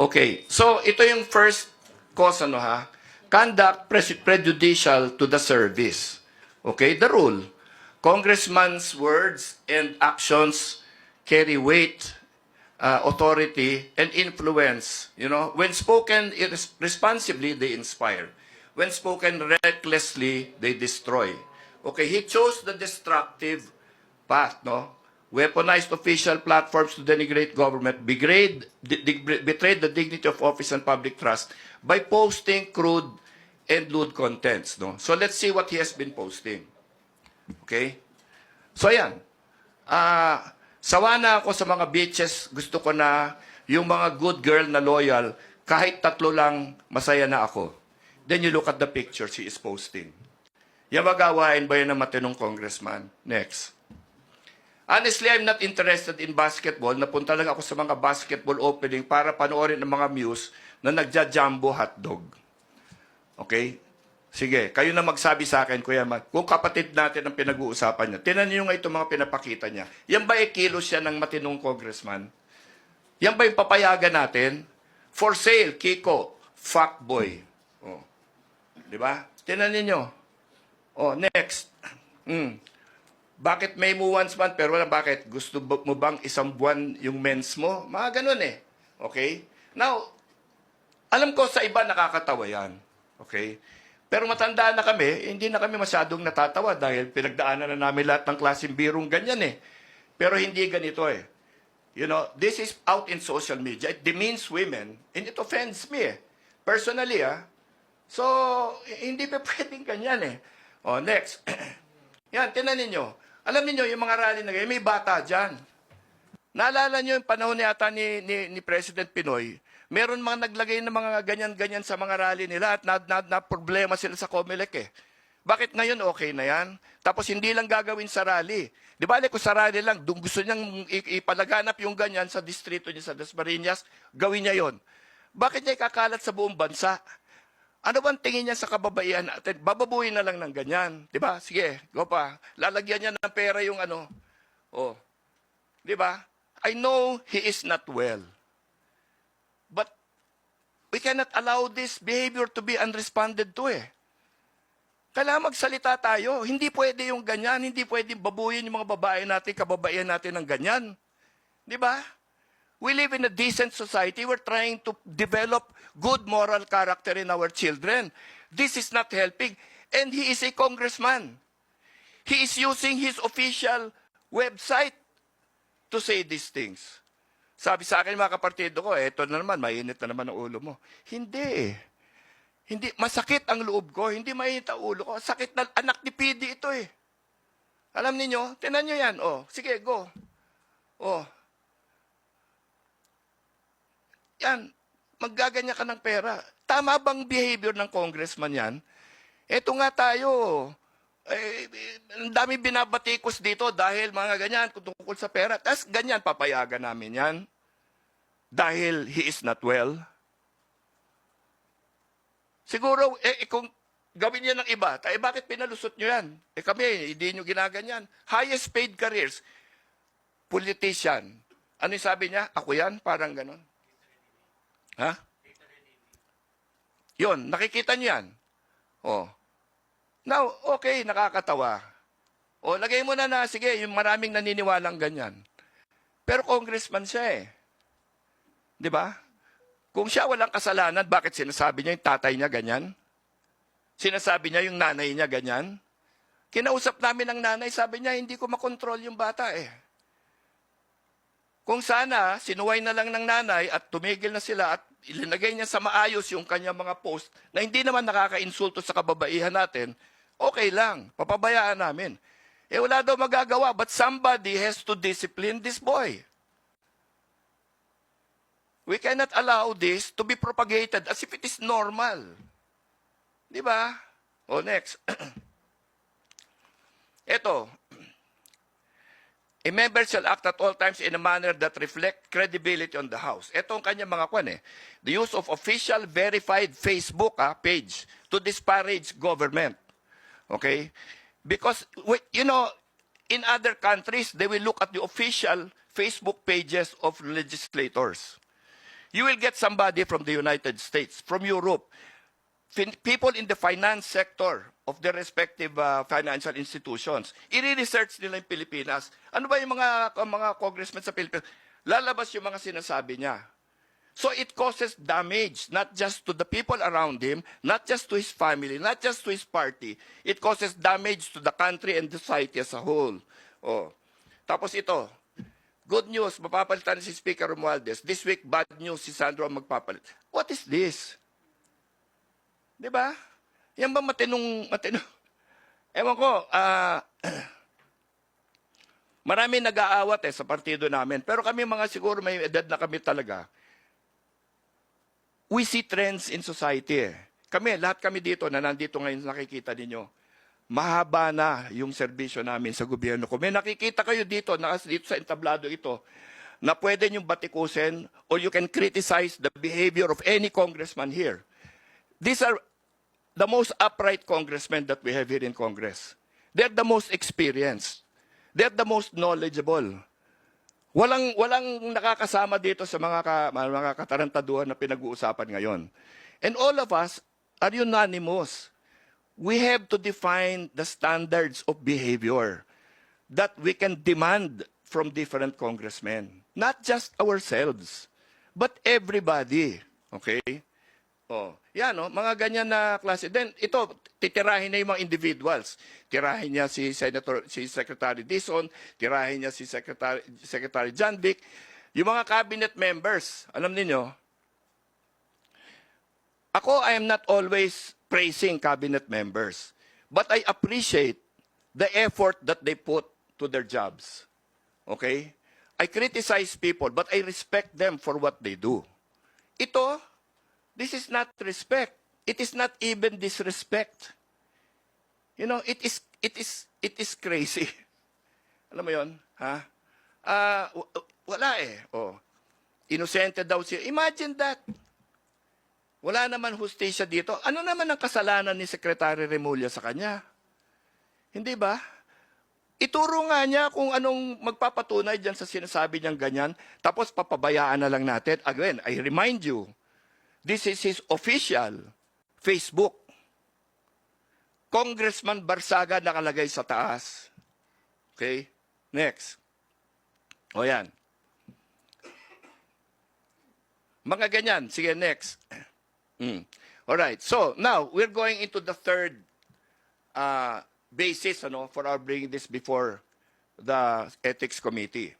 Okay, so ito yung first cause, ano ha? Conduct pre- prejudicial to the service. Okay, the rule. Congressman's words and actions carry weight, uh, authority, and influence. You know, when spoken responsibly, they inspire. When spoken recklessly, they destroy. Okay, he chose the destructive path, no? Weaponized official platforms to denigrate government, degrade, de- de- betrayed the dignity of office and public trust by posting crude and lewd contents, no? So let's see what he has been posting. Okay? So ayan. Ah, sawa na ako sa mga bitches. Gusto ko na yung mga good girl na loyal, kahit tatlo lang, masaya na ako. Then you look at the picture she is posting. Yung magawain ba yan ng matinong congressman? Next. Honestly, I'm not interested in basketball. Napunta lang ako sa mga basketball opening para panoorin ng mga muse na nagja-jumbo hotdog. Okay? Sige, kayo na magsabi sa akin, Kuya Matt, kung kapatid natin ang pinag-uusapan niya, tinan niyo nga itong mga pinapakita niya. Yan ba e kilos siya ng matinong congressman? Yan ba yung papayagan natin? For sale, Kiko, fuckboy. Oh. Di ba? Tinan ninyo. Oh, next. Mm. Bakit may mo once month pero wala bakit? Gusto mo bang isang buwan yung mens mo? Mga ganun eh. Okay? Now, alam ko sa iba nakakatawa yan. Okay? Pero matanda na kami, hindi na kami masyadong natatawa dahil pinagdaanan na namin lahat ng klaseng birong ganyan eh. Pero hindi ganito eh. You know, this is out in social media. It demeans women and it offends me eh. Personally ah. So, hindi pa pwedeng ganyan eh. Oh, next. Yan, tinan ninyo. Alam niyo yung mga rally na ganyan, may bata dyan. Naalala niyo yung panahon yata ni, ni, ni President Pinoy, meron mga naglagay ng mga ganyan-ganyan sa mga rally nila at na, na, na problema sila sa Comelec eh. Bakit ngayon okay na yan? Tapos hindi lang gagawin sa rally. Di ba, kung sa rally lang, dung gusto niyang ipalaganap yung ganyan sa distrito niya sa Dasmariñas, gawin niya yon. Bakit niya ikakalat sa buong bansa? Ano bang tingin niya sa kababaihan natin? Bababuhin na lang ng ganyan. Di ba? Sige, go pa. Lalagyan niya ng pera yung ano. Oh. Di ba? I know he is not well. But we cannot allow this behavior to be unresponded to eh. Kailangan magsalita tayo. Hindi pwede yung ganyan. Hindi pwede babuyin yung mga babae natin, kababaihan natin ng ganyan. Di ba? We live in a decent society. We're trying to develop good moral character in our children. This is not helping. And he is a congressman. He is using his official website to say these things. Sabi sa akin mga kapartido ko, eto na naman, mainit na naman ang ulo mo. Hindi eh. Hindi, masakit ang loob ko, hindi mainit ang ulo ko. Sakit na, anak ni PD ito eh. Alam niyo, tinan niyo yan. Oh, sige, go. Oh. Yan, maggaganyan ka ng pera. Tama bang behavior ng congressman yan? Eto nga tayo, eh, eh, ang dami binabatikos dito dahil mga ganyan tungkol sa pera. Tapos ganyan, papayagan namin yan. Dahil he is not well. Siguro, eh, eh, kung gawin niya ng iba, tayo bakit pinalusot nyo yan? Eh kami, hindi nyo ginaganyan. Highest paid careers, politician. Ano yung sabi niya? Ako yan? Parang ganon. Ha? Yun, nakikita niyo yan. Oh. Now, okay, nakakatawa. O, lagay mo na na, sige, yung maraming naniniwalang ganyan. Pero congressman siya eh. Di ba? Kung siya walang kasalanan, bakit sinasabi niya yung tatay niya ganyan? Sinasabi niya yung nanay niya ganyan? Kinausap namin ng nanay, sabi niya, hindi ko makontrol yung bata eh. Kung sana, sinuway na lang ng nanay at tumigil na sila at ilinagay niya sa maayos yung kanyang mga post na hindi naman nakaka-insulto sa kababaihan natin, okay lang, papabayaan namin. Eh wala daw magagawa, but somebody has to discipline this boy. We cannot allow this to be propagated as if it is normal. Di ba? O next. Ito, A member shall act at all times in a manner that reflect credibility on the House. Ito ang kanya mga kwan eh. The use of official verified Facebook ah, page to disparage government. Okay? Because, you know, in other countries, they will look at the official Facebook pages of legislators. You will get somebody from the United States, from Europe, fin- people in the finance sector of their respective uh, financial institutions. I-research nila yung Pilipinas. Ano ba yung mga, mga congressmen sa Pilipinas? Lalabas yung mga sinasabi niya. So it causes damage, not just to the people around him, not just to his family, not just to his party. It causes damage to the country and the society as a whole. Oh. Tapos ito, good news, mapapalitan si Speaker Romualdez. This week, bad news, si Sandro ang magpapalit. What is this? Di ba? Yan ba matinong, matinong? Ewan ko, ah, marami nag-aawat eh sa partido namin. Pero kami mga siguro may edad na kami talaga. We see trends in society eh. Kami, lahat kami dito na nandito ngayon nakikita ninyo. Mahaba na yung serbisyo namin sa gobyerno ko. May nakikita kayo dito, nakas dito sa entablado ito, na pwede niyong batikusin or you can criticize the behavior of any congressman here. These are the most upright congressmen that we have here in Congress. They're the most experienced. They're the most knowledgeable. Walang walang nakakasama dito sa mga ka, mga katarantaduhan na pinag-uusapan ngayon. And all of us are unanimous. We have to define the standards of behavior that we can demand from different congressmen. Not just ourselves, but everybody. Okay? Oh, yan no, mga ganyan na klase. Then ito titirahin na yung mga individuals. Tirahin niya si Senator si Secretary Dizon, tirahin niya si Secretary Secretary John Vic, yung mga cabinet members. Alam niyo, ako I am not always praising cabinet members, but I appreciate the effort that they put to their jobs. Okay? I criticize people, but I respect them for what they do. Ito, This is not respect. It is not even disrespect. You know, it is it is it is crazy. Alam mo 'yon, ha? Ah, w- wala eh. Oh. Inosente daw siya. Imagine that. Wala naman hustisya dito. Ano naman ang kasalanan ni Secretary Remulla sa kanya? Hindi ba? Ituro nga niya kung anong magpapatunay dyan sa sinasabi niyang ganyan, tapos papabayaan na lang natin. Again, I remind you, This is his official Facebook. Congressman Barsaga nakalagay sa taas. Okay? Next. O yan. Mga ganyan. Sige, next. Mm. Alright. So, now, we're going into the third uh, basis ano, for our bringing this before the Ethics Committee.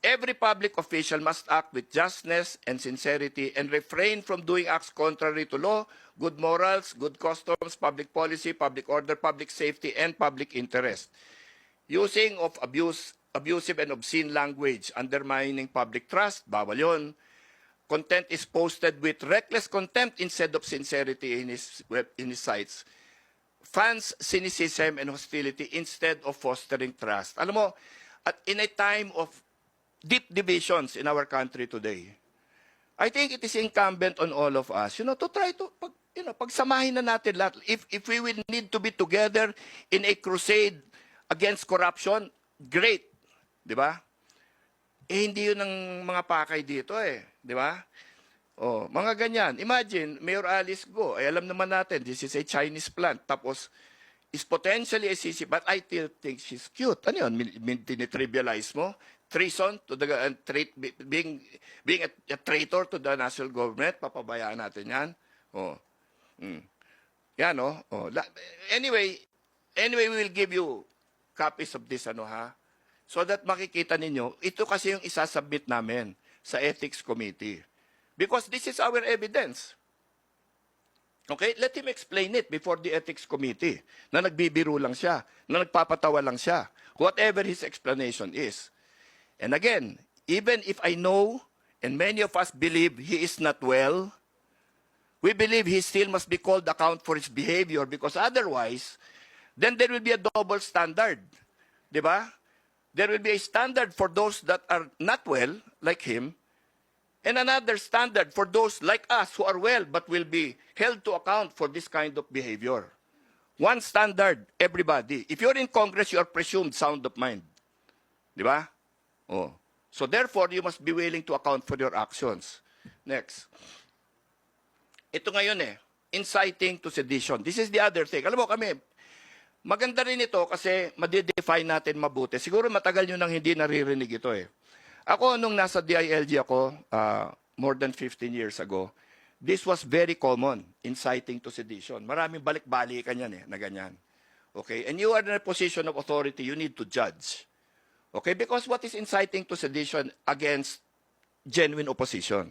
Every public official must act with justness and sincerity and refrain from doing acts contrary to law, good morals, good customs, public policy, public order, public safety, and public interest. Using of abuse, abusive and obscene language, undermining public trust, bawal yun. Content is posted with reckless contempt instead of sincerity in his, web, in his sites. Fans cynicism and hostility instead of fostering trust. Alam mo, at in a time of deep divisions in our country today, I think it is incumbent on all of us, you know, to try to, pag, you know, pagsamahin na natin lahat. If, if we will need to be together in a crusade against corruption, great. Di ba? Eh, hindi yun ang mga pakay dito eh. Di ba? Oh, mga ganyan. Imagine, Mayor Alice Go, ay alam naman natin, this is a Chinese plant. Tapos, is potentially a sisi, but I still think she's cute. Ano yun? Tinitrivialize mo? Treason to the, uh, trait, being, being a, a traitor to the national government, papabayaan natin yan. Oh. Mm. Yan? Oh. La- anyway, anyway, we will give you copies of this, ano ha? So that makikita ninyo, ito kasi yung isasubmit namin sa Ethics Committee. Because this is our evidence. Okay, let him explain it before the ethics committee. Na nagbibiro lang siya, na nagpapatawa lang siya. Whatever his explanation is. And again, even if I know and many of us believe he is not well, we believe he still must be called account for his behavior because otherwise, then there will be a double standard. Di ba? There will be a standard for those that are not well, like him, and another standard for those like us who are well but will be held to account for this kind of behavior. One standard, everybody. If you're in Congress, you are presumed sound of mind. Di ba? Oh. So therefore, you must be willing to account for your actions. Next. Ito ngayon eh, inciting to sedition. This is the other thing. Alam mo kami, maganda rin ito kasi madidefine natin mabuti. Siguro matagal nyo nang hindi naririnig ito eh. Ako, nung nasa DILG ako, ah, more than 15 years ago, this was very common, inciting to sedition. Maraming balik-balikan yan eh, na ganyan. Okay? And you are in a position of authority, you need to judge. Okay? Because what is inciting to sedition against genuine opposition?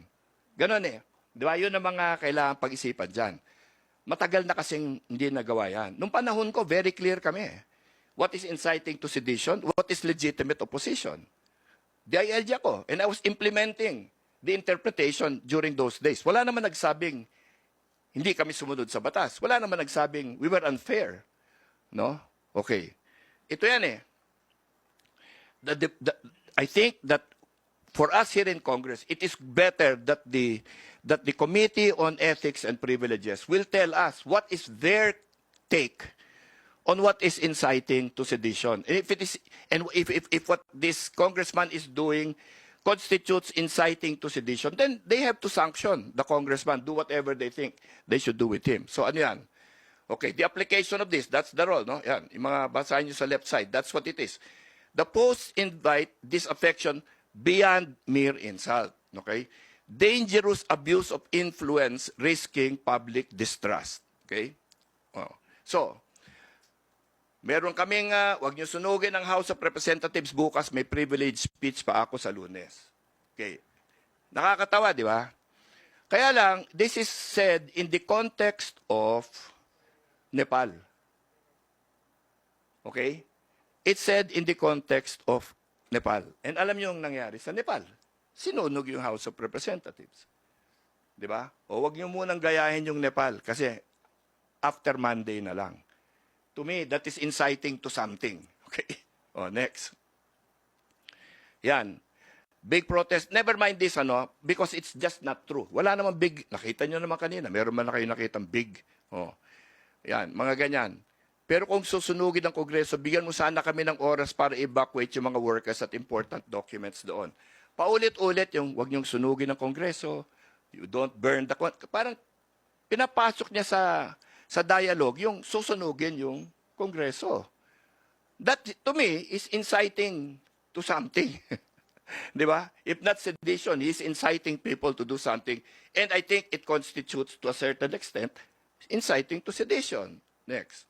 Ganon eh. Di ba? Yun ang mga kailangan pag-isipan dyan. Matagal na kasing hindi nagawa yan. Nung panahon ko, very clear kami. eh. What is inciting to sedition? What is legitimate opposition? DILG ako. And I was implementing the interpretation during those days. Wala naman nagsabing hindi kami sumunod sa batas. Wala naman nagsabing we were unfair. No? Okay. Ito yan eh. The, the, I think that for us here in Congress, it is better that the that the Committee on Ethics and Privileges will tell us what is their take on what is inciting to sedition. And if it is and if, if, if what this congressman is doing constitutes inciting to sedition, then they have to sanction the congressman, do whatever they think they should do with him. So ano yan? Okay, the application of this, that's the role, no? Yan, yung mga basahin nyo sa left side, that's what it is. The posts invite disaffection beyond mere insult, okay? Dangerous abuse of influence risking public distrust, okay? Oh. So, meron kaming, uh, wag nyo sunugin ang House of Representatives bukas, may privilege speech pa ako sa lunes. Okay. Nakakatawa, di ba? Kaya lang, this is said in the context of Nepal. Okay? It's said in the context of Nepal. And alam niyo yung nangyari sa Nepal. Sinunog yung House of Representatives. Di ba? O wag niyo munang gayahin yung Nepal kasi after Monday na lang. To me, that is inciting to something. Okay? O, next. Yan. Big protest. Never mind this, ano, because it's just not true. Wala namang big. Nakita nyo naman kanina. Meron man na kayo nakitang big. Oh. Yan, mga ganyan. Pero kung susunugin ng Kongreso, bigyan mo sana kami ng oras para evacuate yung mga workers at important documents doon. Paulit-ulit yung wag niyong sunugin ng Kongreso, you don't burn the... Parang pinapasok niya sa sa dialogue yung susunugin yung Kongreso. That, to me, is inciting to something. Di ba? If not sedition, he's inciting people to do something. And I think it constitutes, to a certain extent, inciting to sedition. Next.